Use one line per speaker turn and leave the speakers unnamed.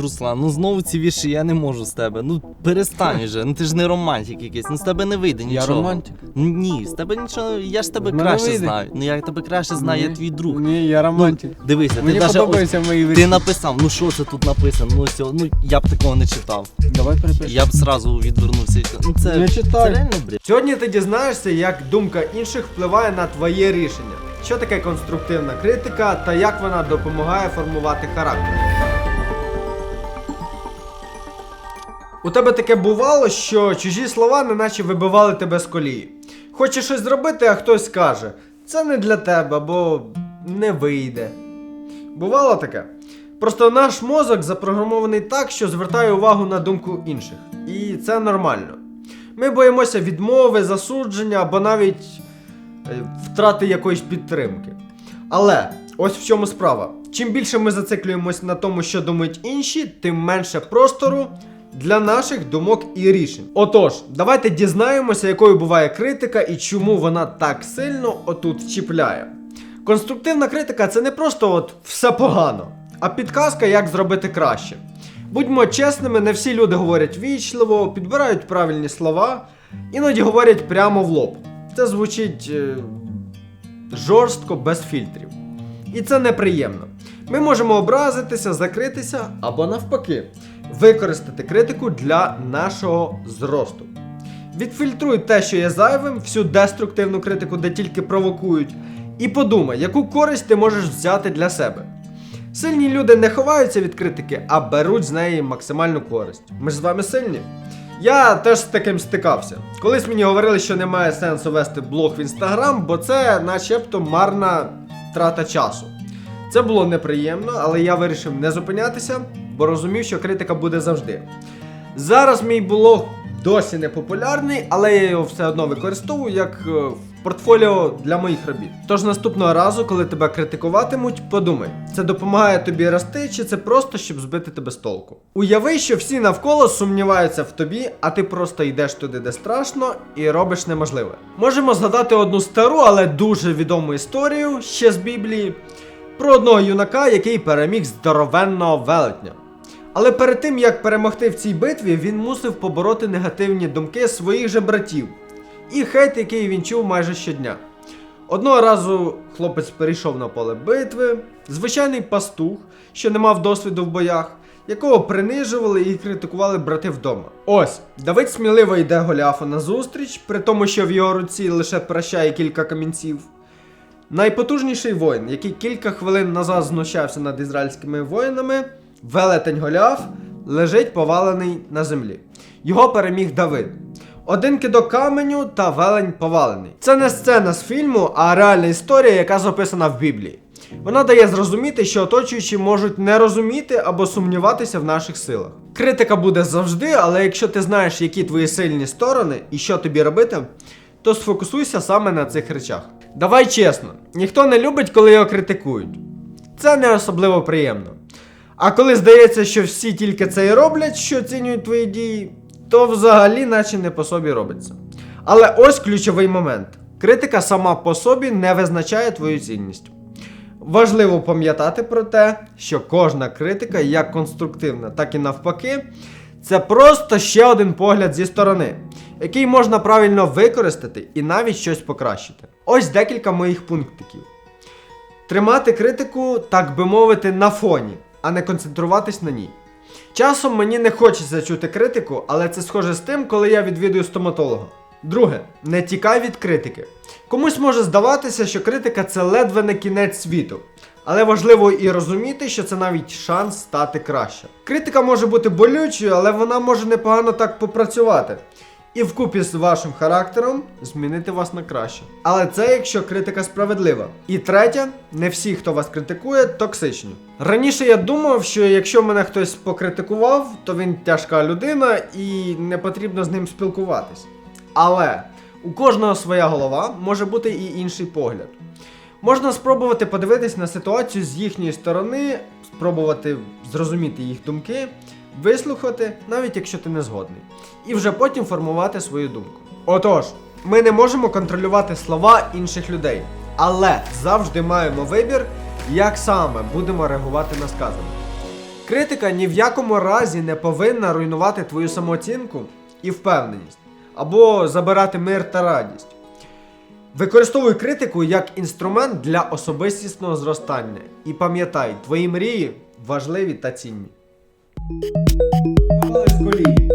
Руслан, ну знову ці вірші я не можу з тебе. Ну перестань вже, ну ти ж не романтик якийсь, ну з тебе не вийде
Я
нічого.
романтик.
Ну, Ні, з тебе нічого, я ж тебе
мене
краще
вийде.
знаю. Ну я тебе краще знаю, я
Ні.
твій друг.
Ні, я романтик.
Дивися, ти
Мені
даже ось,
подобаються мої
ти
вірші.
написав, ну що це тут написано? Ну, ось, ну я б такого не читав.
Давай перепишемо.
Я б зразу відвернувся. і- Ну це,
Я читаю.
це реально бред.
Сьогодні ти дізнаєшся, як думка інших впливає на твоє рішення. Що таке конструктивна критика та як вона допомагає формувати характер. У тебе таке бувало, що чужі слова неначе вибивали тебе з колії. Хочеш щось зробити, а хтось каже: це не для тебе або не вийде. Бувало таке? Просто наш мозок запрограмований так, що звертає увагу на думку інших. І це нормально. Ми боїмося відмови, засудження або навіть е, втрати якоїсь підтримки. Але ось в чому справа. Чим більше ми зациклюємось на тому, що думають інші, тим менше простору для наших думок і рішень. Отож, давайте дізнаємося, якою буває критика і чому вона так сильно отут чіпляє. Конструктивна критика це не просто от все погано, а підказка, як зробити краще. Будьмо чесними, не всі люди говорять вічливо, підбирають правильні слова, іноді говорять прямо в лоб. Це звучить е, жорстко, без фільтрів. І це неприємно. Ми можемо образитися, закритися або навпаки, використати критику для нашого зросту. Відфільтруй те, що є зайвим, всю деструктивну критику, де тільки провокують, і подумай, яку користь ти можеш взяти для себе. Сильні люди не ховаються від критики, а беруть з неї максимальну користь. Ми ж з вами сильні. Я теж з таким стикався. Колись мені говорили, що немає сенсу вести блог в інстаграм, бо це начебто марна трата часу. Це було неприємно, але я вирішив не зупинятися, бо розумів, що критика буде завжди. Зараз мій блог досі не популярний, але я його все одно використовую як е, портфоліо для моїх робіт. Тож наступного разу, коли тебе критикуватимуть, подумай, це допомагає тобі рости, чи це просто щоб збити тебе з толку. Уяви, що всі навколо сумніваються в тобі, а ти просто йдеш туди, де страшно, і робиш неможливе. Можемо згадати одну стару, але дуже відому історію ще з Біблії про одного юнака, який переміг здоровенного велетня. Але перед тим як перемогти в цій битві, він мусив побороти негативні думки своїх же братів і хейт, який він чув майже щодня. Одного разу хлопець перейшов на поле битви, звичайний пастух, що не мав досвіду в боях, якого принижували і критикували брати вдома. Ось, Давид сміливо йде Голіафу на зустріч, при тому, що в його руці лише прощає кілька камінців. Найпотужніший воїн, який кілька хвилин назад знущався над ізраїльськими воїнами, велетень Голіаф, лежить повалений на землі. Його переміг Давид. Один кидок каменю та велень повалений. Це не сцена з фільму, а реальна історія, яка записана в Біблії. Вона дає зрозуміти, що оточуючі можуть не розуміти або сумніватися в наших силах. Критика буде завжди, але якщо ти знаєш, які твої сильні сторони і що тобі робити, то сфокусуйся саме на цих речах. Давай чесно, ніхто не любить, коли його критикують. Це не особливо приємно. А коли здається, що всі тільки це і роблять, що оцінюють твої дії, то взагалі наче не по собі робиться. Але ось ключовий момент: критика сама по собі не визначає твою цінність. Важливо пам'ятати про те, що кожна критика, як конструктивна, так і навпаки, це просто ще один погляд зі сторони, який можна правильно використати і навіть щось покращити. Ось декілька моїх пунктиків. Тримати критику, так би мовити, на фоні, а не концентруватись на ній. Часом мені не хочеться чути критику, але це схоже з тим, коли я відвідую стоматолога. Друге, не тікай від критики. Комусь може здаватися, що критика це ледве не кінець світу. Але важливо і розуміти, що це навіть шанс стати краще. Критика може бути болючою, але вона може непогано так попрацювати. І вкупі з вашим характером змінити вас на краще. Але це якщо критика справедлива. І третє, не всі, хто вас критикує, токсичні. Раніше я думав, що якщо мене хтось покритикував, то він тяжка людина і не потрібно з ним спілкуватись. Але у кожного своя голова може бути і інший погляд. Можна спробувати подивитись на ситуацію з їхньої сторони, спробувати зрозуміти їх думки, вислухати, навіть якщо ти не згодний, і вже потім формувати свою думку. Отож, ми не можемо контролювати слова інших людей, але завжди маємо вибір, як саме будемо реагувати на сказане. Критика ні в якому разі не повинна руйнувати твою самооцінку і впевненість або забирати мир та радість. Використовуй критику як інструмент для особистісного зростання. І пам'ятай, твої мрії важливі та цінні. Вибивали з колії.